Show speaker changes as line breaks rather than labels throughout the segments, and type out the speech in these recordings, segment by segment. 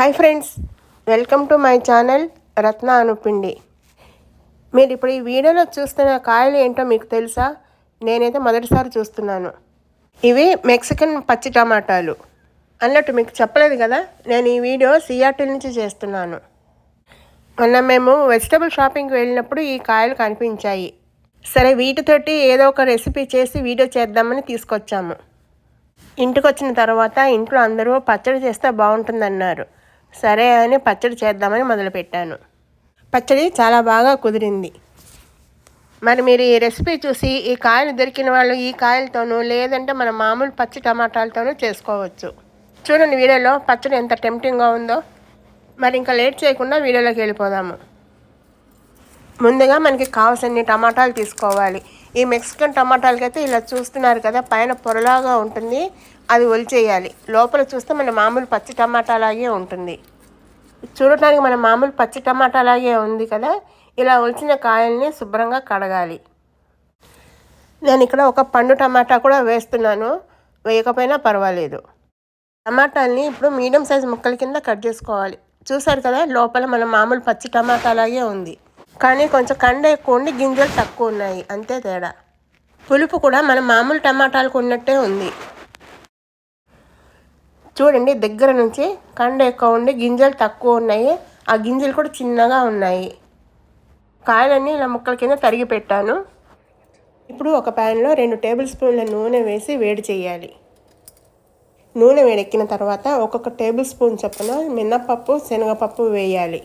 Hi friends welcome to my channel Ratna Anupindi. మీరు ఇప్పుడు ఈ వీడియోలో చూస్తున్న కాయలు ఏంటో మీకు తెలుసా? నేనైతే మొదటిసారి చూస్తున్నాను. ఇవి మెక్సికన్ పచ్చి టమాటాలు. అన్నట్టు మీకు చెప్పలేదు కదా నేను ఈ వీడియో సియాటిల్ నుంచి చేస్తున్నాను. మొన్న మేము వెజిటబుల్ షాపింగ్కి వెళ్ళినప్పుడు ఈ కాయలు కనిపించాయి. సరే వీటితోటి ఏదో ఒక రెసిపీ చేసి వీడియో చేద్దామని తీసుకొచ్చాము. ఇంటికి వచ్చిన తర్వాత ఇంట్లో అందరూ పచ్చడి చేస్తే బాగుంటుందన్నారు. సరే అని పచ్చడి చేద్దామని మొదలుపెట్టాను. పచ్చడి చాలా బాగా కుదిరింది. మరి మీరు ఈ రెసిపీ చూసి ఈ కాయలు దొరికిన వాళ్ళు ఈ కాయలతోనూ లేదంటే మన మామూలు పచ్చి టమాటాలతోనూ చేసుకోవచ్చు. చూడండి వీడియోలో పచ్చడి ఎంత టెంప్టింగ్గా ఉందో. మరి ఇంకా లేట్ చేయకుండా వీడియోలోకి వెళ్ళిపోదాము. ముందుగా మనకి కావాల్సిన టమాటాలు తీసుకోవాలి. ఈ మెక్సికన్ టమాటాలకైతే ఇలా చూస్తున్నారు కదా పైన పొరలాగా ఉంటుంది. అది ఒలిచేయాలి లోపల చూస్తే మన మామూలు పచ్చి టమాటా లాగే ఉంటుంది. చూడటానికి మన మామూలు పచ్చి టమాటా లాగే ఉంది కదా? ఇలా ఒలిచిన కాయల్ని శుభ్రంగా కడగాలి. నేను ఇక్కడ ఒక పండు టమాటా కూడా వేస్తున్నాను. వేయకపోయినా పర్వాలేదు. టమాటాలని ఇప్పుడు మీడియం సైజ్ ముక్కల కింద కట్ చేసుకోవాలి. చూసారు కదా? లోపల మన మామూలు పచ్చి టమాటా లాగే ఉంది. కానీ కొంచెం కండ ఎక్కువ ఉండి గింజలు తక్కువ ఉన్నాయి. అంతే తేడా. పులుపు కూడా మన మామూలు టమాటాలకు ఉన్నట్టే ఉంది. చూడండి దగ్గర నుంచి కండ ఎక్కువ ఉండి గింజలు తక్కువ ఉన్నాయి. ఆ గింజలు కూడా చిన్నగా ఉన్నాయి. కాయలన్నీ ఇలా ముక్కల కింద తరిగి పెట్టాను. ఇప్పుడు ఒక ప్యాన్లో రెండు టేబుల్ స్పూన్ల నూనె వేసి వేడి చేయాలి. నూనె వేడెక్కిన తర్వాత ఒక్కొక్క టేబుల్ స్పూన్ చొప్పున మినప్పప్పు శనగపప్పు వేయాలి.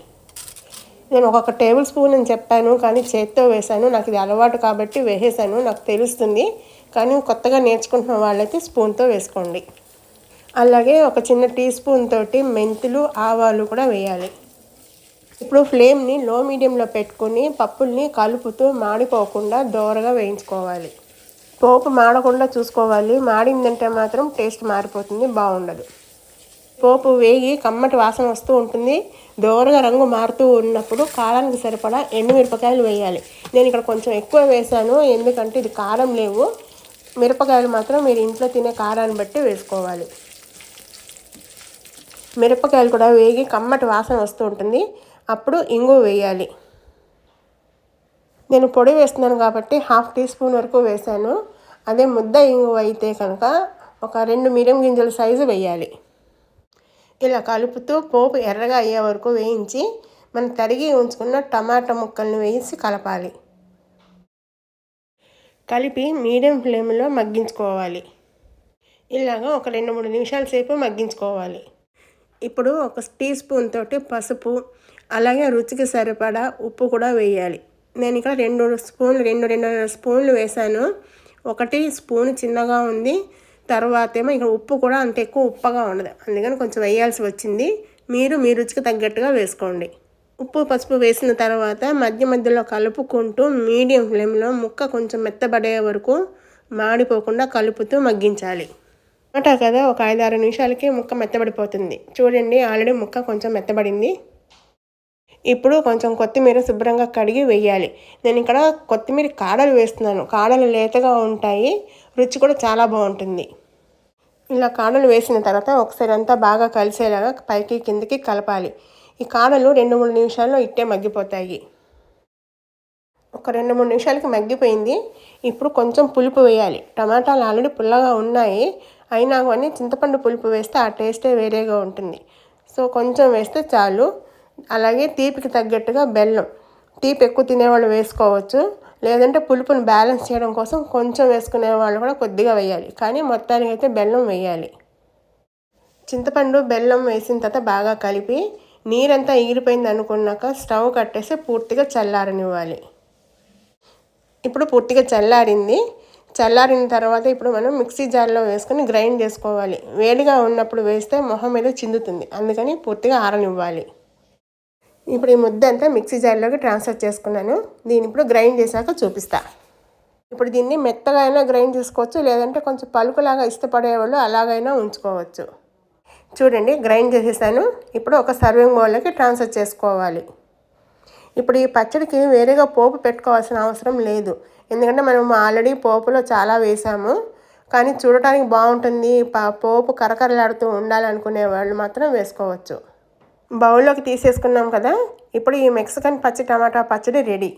నేను ఒక్కొక్క టేబుల్ స్పూన్ అని చెప్పాను కానీ చేత్తో వేశాను. నాకు ఇది అలవాటు కాబట్టి వేసేసాను నాకు తెలుస్తుంది. కానీ కొత్తగా నేర్చుకుంటున్న వాళ్ళైతే స్పూన్తో వేసుకోండి. అలాగే ఒక చిన్న టీ స్పూన్ తోటి మెంతులు ఆవాలు కూడా వేయాలి. ఇప్పుడు ఫ్లేమ్ని లో మీడియంలో పెట్టుకొని పప్పుల్ని కలుపుతూ మాడిపోకుండా దోరగా వేయించుకోవాలి. పోపు మాడకుండా చూసుకోవాలి. మాడిందంటే మాత్రం టేస్ట్ మారిపోతుంది బాగుండదు. పోపు వేగి కమ్మటి వాసన వస్తూ ఉంటుంది. దోరగా రంగు మారుతూ ఉన్నప్పుడు కారానికి సరిపడా ఎండుమిరపకాయలు వేయాలి. నేను ఇక్కడ కొంచెం ఎక్కువ వేసాను ఎందుకంటే ఇది కారం లేవు. మిరపకాయలు మాత్రం మీరు ఇంట్లో తినే కారాన్ని బట్టి వేసుకోవాలి. మిరపకాయలు కూడా వేగి కమ్మటి వాసన వస్తూ ఉంటుంది. అప్పుడు ఇంగు వేయాలి. నేను పొడి వేస్తున్నాను కాబట్టి హాఫ్ టీ స్పూన్ వరకు వేసాను అదే ముద్ద ఇంగు అయితే కనుక ఒక రెండు మీడియం గింజల సైజు వేయాలి. ఇలా కలుపుతూ పోపు ఎర్రగా అయ్యే వరకు వేయించి మనం తరిగి ఉంచుకున్న టమాటా ముక్కల్ని వేసి కలపాలి. కలిపి మీడియం ఫ్లేమ్లో మగ్గించుకోవాలి. ఇలాగ ఒక రెండు మూడు నిమిషాల సేపు మగ్గించుకోవాలి. ఇప్పుడు ఒక టీ స్పూన్ తోటి పసుపు అలాగే రుచికి సరిపడా ఉప్పు కూడా వేయాలి. నేను ఇక్కడ రెండు స్పూన్లు రెండు రెండున్నర స్పూన్లు వేసాను ఒకటి స్పూన్ చిన్నగా ఉంది. తర్వాత ఏమో ఇక్కడ ఉప్పు కూడా అంత ఎక్కువ ఉప్పగా ఉండదు. అందుకని కొంచెం వేయాల్సి వచ్చింది. మీరు మీ రుచికి తగ్గట్టుగా వేసుకోండి. ఉప్పు పసుపు వేసిన తర్వాత మధ్య మధ్యలో కలుపుకుంటూ మీడియం ఫ్లేమ్లో ముక్క కొంచెం మెత్తబడే వరకు మాడిపోకుండా కలుపుతూ మగ్గించాలి. టమాటా కదా ఒక ఐదారు నిమిషాలకి ముక్క మెత్తబడిపోతుంది. చూడండి ఆల్రెడీ ముక్క కొంచెం మెత్తబడింది. ఇప్పుడు కొంచెం కొత్తిమీర శుభ్రంగా కడిగి వేయాలి. నేను ఇక్కడ కొత్తిమీర కాడలు వేస్తున్నాను. కాడలు లేతగా ఉంటాయి. రుచి కూడా చాలా బాగుంటుంది. ఇలా కాడలు వేసిన తర్వాత ఒకసారి అంతా బాగా కలిసేలాగా పైకి కిందకి కలపాలి. ఈ కాడలు రెండు మూడు నిమిషాల్లో ఇట్టే మగ్గిపోతాయి. ఒక రెండు మూడు నిమిషాలకి మగ్గిపోయింది. ఇప్పుడు కొంచెం పులుపు వేయాలి. టమాటాలు ఆల్రెడీ పుల్లగా ఉన్నాయి. అయినా కానీ చింతపండు పులుపు వేస్తే ఆ టేస్టే వేరేగా ఉంటుంది. సో కొంచెం వేస్తే చాలు. అలాగే తీపికి తగ్గట్టుగా బెల్లం. తీపి ఎక్కువ తినేవాళ్ళు వేసుకోవచ్చు. లేదంటే పులుపుని బ్యాలెన్స్ చేయడం కోసం కొంచెం వేసుకునే వాళ్ళు కూడా కొద్దిగా వేయాలి. కానీ మొత్తానికి అయితే బెల్లం వేయాలి. చింతపండు బెల్లం వేసిన తర్వాత బాగా కలిపి నీరంతా ఎగిరిపోయింది అనుకున్నాక స్టవ్ కట్టేసి పూర్తిగా చల్లారనివ్వాలి. ఇప్పుడు పూర్తిగా చల్లారింది. చల్లారిన తర్వాత ఇప్పుడు మనం మిక్సీ జార్లో వేసుకొని గ్రైండ్ చేసుకోవాలి. వేడిగా ఉన్నప్పుడు వేస్తే మొహం మీద చిందుతుంది. అందుకని పూర్తిగా ఆరనివ్వాలి. ఇప్పుడు ఈ ముద్ద అంతా మిక్సీ జార్లోకి ట్రాన్స్ఫర్ చేసుకున్నాను. దీన్ని ఇప్పుడు గ్రైండ్ చేశాక చూపిస్తా. ఇప్పుడు దీన్ని మెత్తగా అయినా గ్రైండ్ చేసుకోవచ్చు. లేదంటే కొంచెం పలుకులాగా ఇష్టపడేవాళ్ళు అలాగైనా ఉంచుకోవచ్చు. చూడండి గ్రైండ్ చేసేసాను. ఇప్పుడు ఒక సర్వింగ్ బౌల్లోకి ట్రాన్స్ఫర్ చేసుకోవాలి. ఇప్పుడు ఈ పచ్చడికి వేరేగా పోపు పెట్టుకోవాల్సిన అవసరం లేదు. ఎందుకంటే మనం ఆల్రెడీ పోపులో చాలా వేసాము. కానీ చూడటానికి బాగుంటుంది. పోపు కరకరలాడుతూ ఉండాలనుకునే వాళ్ళు మాత్రం వేసుకోవచ్చు. బౌల్లోకి తీసేసుకున్నాం కదా? ఇప్పుడు ఈ మెక్సికన్ పచ్చి టమాటా పచ్చడి రెడీ.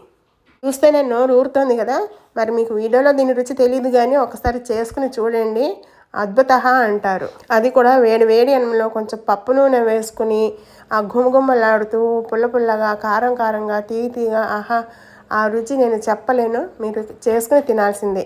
చూస్తేనే నోరు ఊరుతోంది కదా? మరి మీకు వీడియోలో దీని రుచి తెలియదు కానీ ఒకసారి చేసుకుని చూడండి. అద్భుత అంటారు. అది కూడా వేడి వేడి అన్నంలో కొంచెం పప్పు నూనె వేసుకుని ఆ గుమగుమలాడుతూ పుల్ల పుల్లగా కారం కారంగా తీయ తీయగా ఆహా ఆ రుచి నేను చెప్పలేను. మీరు చేసుకుని తినాల్సిందే.